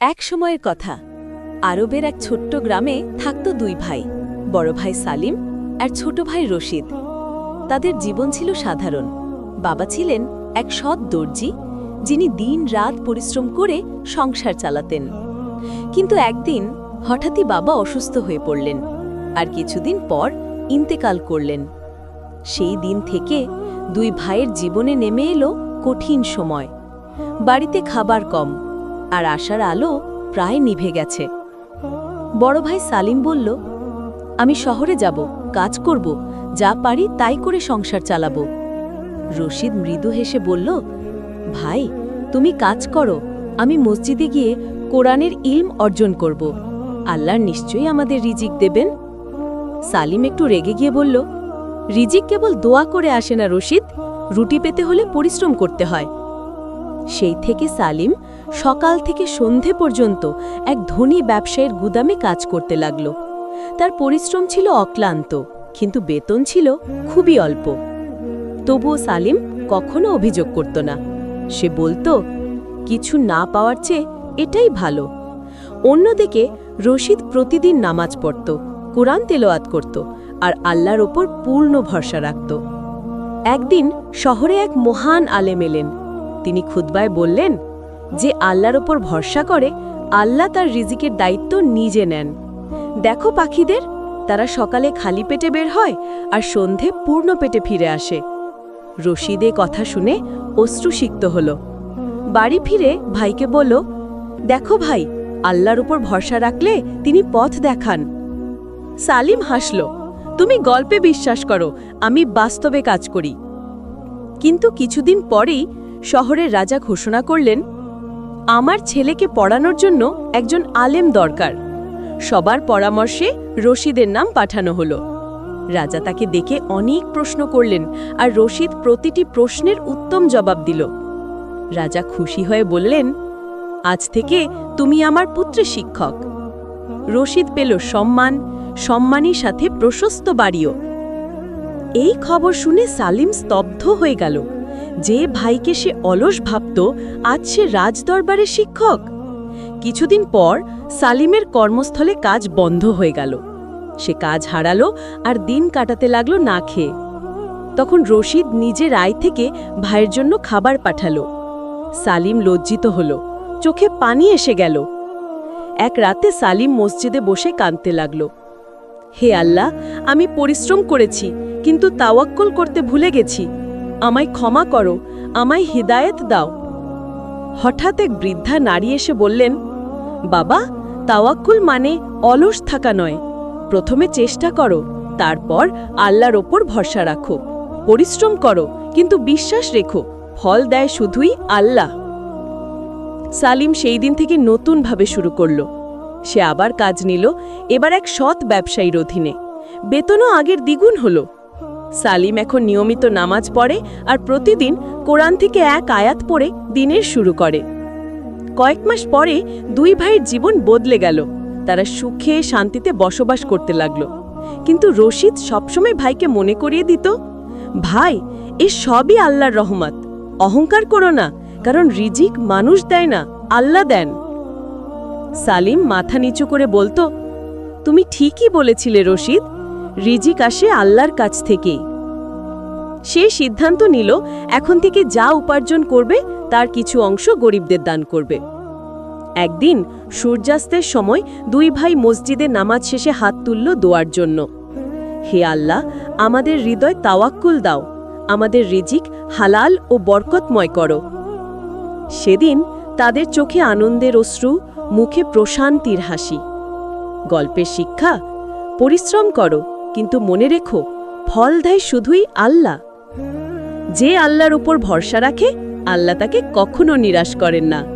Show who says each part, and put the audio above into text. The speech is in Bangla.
Speaker 1: এক সময়ের কথা। আরবের এক ছোট্ট গ্রামে থাকত দুই ভাই, বড় ভাই সালিম আর ছোট ভাই রশিদ। তাদের জীবন ছিল সাধারণ। বাবা ছিলেন এক সৎ দর্জি, যিনি দিন রাত পরিশ্রম করে সংসার চালাতেন। কিন্তু একদিন হঠাৎই বাবা অসুস্থ হয়ে পড়লেন আর কিছুদিন পর ইন্তেকাল করলেন। সেই দিন থেকে দুই ভাইয়ের জীবনে নেমে এলো কঠিন সময়। বাড়িতে খাবার কম আর আশার আলো প্রায় নিভে গেছে। বড় ভাই সালিম বলল, আমি শহরে যাব, কাজ করব, যা পারি তাই করে সংসার চালাবো। রশিদ মৃদু হেসে বলল, ভাই, তুমি কাজ করো, আমি মসজিদে গিয়ে কোরআনের ইলম অর্জন করব। আল্লাহর নিশ্চয়ই আমাদের রিজিক দেবেন। সালিম একটু রেগে গিয়ে বলল, রিজিক কেবল দোয়া করে আসে না রশিদ, রুটি পেতে হলে পরিশ্রম করতে হয়। সেই থেকে সালিম সকাল থেকে সন্ধে পর্যন্ত এক ধনী ব্যবসায়ীর গুদামে কাজ করতে লাগল। তার পরিশ্রম ছিল অক্লান্ত, কিন্তু বেতন ছিল খুবই অল্প। তবুও সালিম কখনো অভিযোগ করত না। সে বলতো, কিছু না পাওয়ার চেয়ে এটাই ভালো। অন্যদিকে রশিদ প্রতিদিন নামাজ পড়ত, কোরআন তেলোয়াত করত আর আল্লাহর ওপর পূর্ণ ভরসা রাখত। একদিন শহরে এক মহান আলেম এলেন। তিনি খুতবায় বললেন যে আল্লাহর ওপর ভরসা করে, আল্লাহ তার রিজিকের দায়িত্ব নিজে নেন। দেখো পাখিদের, তারা সকালে খালি পেটে বের হয় আর সন্ধে পূর্ণ পেটে ফিরে আসে। রশিদে কথা শুনে অশ্রুসিক্ত হল। বাড়ি ফিরে ভাইকে বলল, দেখো ভাই, আল্লাহর উপর ভরসা রাখলে তিনি পথ দেখান। সালিম হাসল, তুমি গল্পে বিশ্বাস করো, আমি বাস্তবে কাজ করি। কিন্তু কিছুদিন পরেই শহরের রাজা ঘোষণা করলেন আমার ছেলেকে পড়ানোর জন্য একজন আলেম দরকার। সবার পরামর্শে রশিদের নাম পাঠানো হলো। রাজা তাকে দেখে অনেক প্রশ্ন করলেন আর রশিদ প্রতিটি প্রশ্নের উত্তম জবাব দিল। রাজা খুশি হয়ে বললেন, আজ থেকে তুমি আমার পুত্রের শিক্ষক। রশিদ পেল সম্মান, সম্মানের সাথে প্রশস্ত বাড়িও। এই খবর শুনে সালিম স্তব্ধ হয়ে গেল। যে ভাইকে সে অলস ভাবত, আজ সে রাজদরবারের শিক্ষক। কিছুদিন পর সালিমের কর্মস্থলে কাজ বন্ধ হয়ে গেল। সে কাজ হারালো আর দিন কাটাতে লাগল না খেয়ে। তখন রশিদ নিজের রায় থেকে ভাইয়ের জন্য খাবার পাঠালো। সালিম লজ্জিত হল, চোখে পানি এসে গেল। এক রাতে সালিম মসজিদে বসে কাঁদতে লাগল। হে আল্লাহ, আমি পরিশ্রম করেছি, কিন্তু তাওয়াক্কল করতে ভুলে গেছি। আমায় ক্ষমা করো, আমায় হিদায়েত দাও। হঠাৎ এক বৃদ্ধা নারী এসে বললেন, বাবা, তাওয়াক্কুল মানে অলস থাকা নয়। প্রথমে চেষ্টা করো, তারপর আল্লাহর ওপর ভরসা রাখো। পরিশ্রম করো, কিন্তু বিশ্বাস রেখো, ফল দেয় শুধুই আল্লাহ। সালিম সেই দিন থেকে নতুনভাবে শুরু করল। সে আবার কাজ নিল, এবার এক সৎ ব্যবসায়ীর অধীনে। বেতনও আগের দ্বিগুণ হল। সালিম এখন নিয়মিত নামাজ পড়ে আর প্রতিদিন কোরআন থেকে এক আয়াত পড়ে দিনের শুরু করে। কয়েক মাস পরে দুই ভাইয়ের জীবন বদলে গেল। তারা সুখে শান্তিতে বসবাস করতে লাগল। কিন্তু রশিদ সবসময় ভাইকে মনে করিয়ে দিত, ভাই, এ সবই আল্লাহর রহমত। অহংকার করো না, কারণ রিজিক মানুষ দেয় না, আল্লাহ দেন। সালিম মাথা নিচু করে বলতো, তুমি ঠিকই বলেছিলে রশিদ রিজিক আসে আল্লাহর কাছ থেকেই সে সিদ্ধান্ত নিল, এখন থেকে যা উপার্জন করবে, তার কিছু অংশ গরিবদের দান করবে। একদিন সূর্যাস্তের সময় দুই ভাই মসজিদে নামাজ শেষে হাত তুলল দোয়ার জন্য। হে আল্লাহ, আমাদের হৃদয় তাওয়াক্কুল দাও, আমাদের রিজিক হালাল ও বরকতময় করো। সেদিন তাদের চোখে আনন্দের অশ্রু, মুখে প্রশান্তির হাসি। গল্পের শিক্ষা, পরিশ্রম করো। কিন্তু মনে রেখো, ফল দেয় শুধুই আল্লাহ। যে আল্লাহর উপর ভরসা রাখে, আল্লাহ তাকে কখনো নিরাশ করেন না।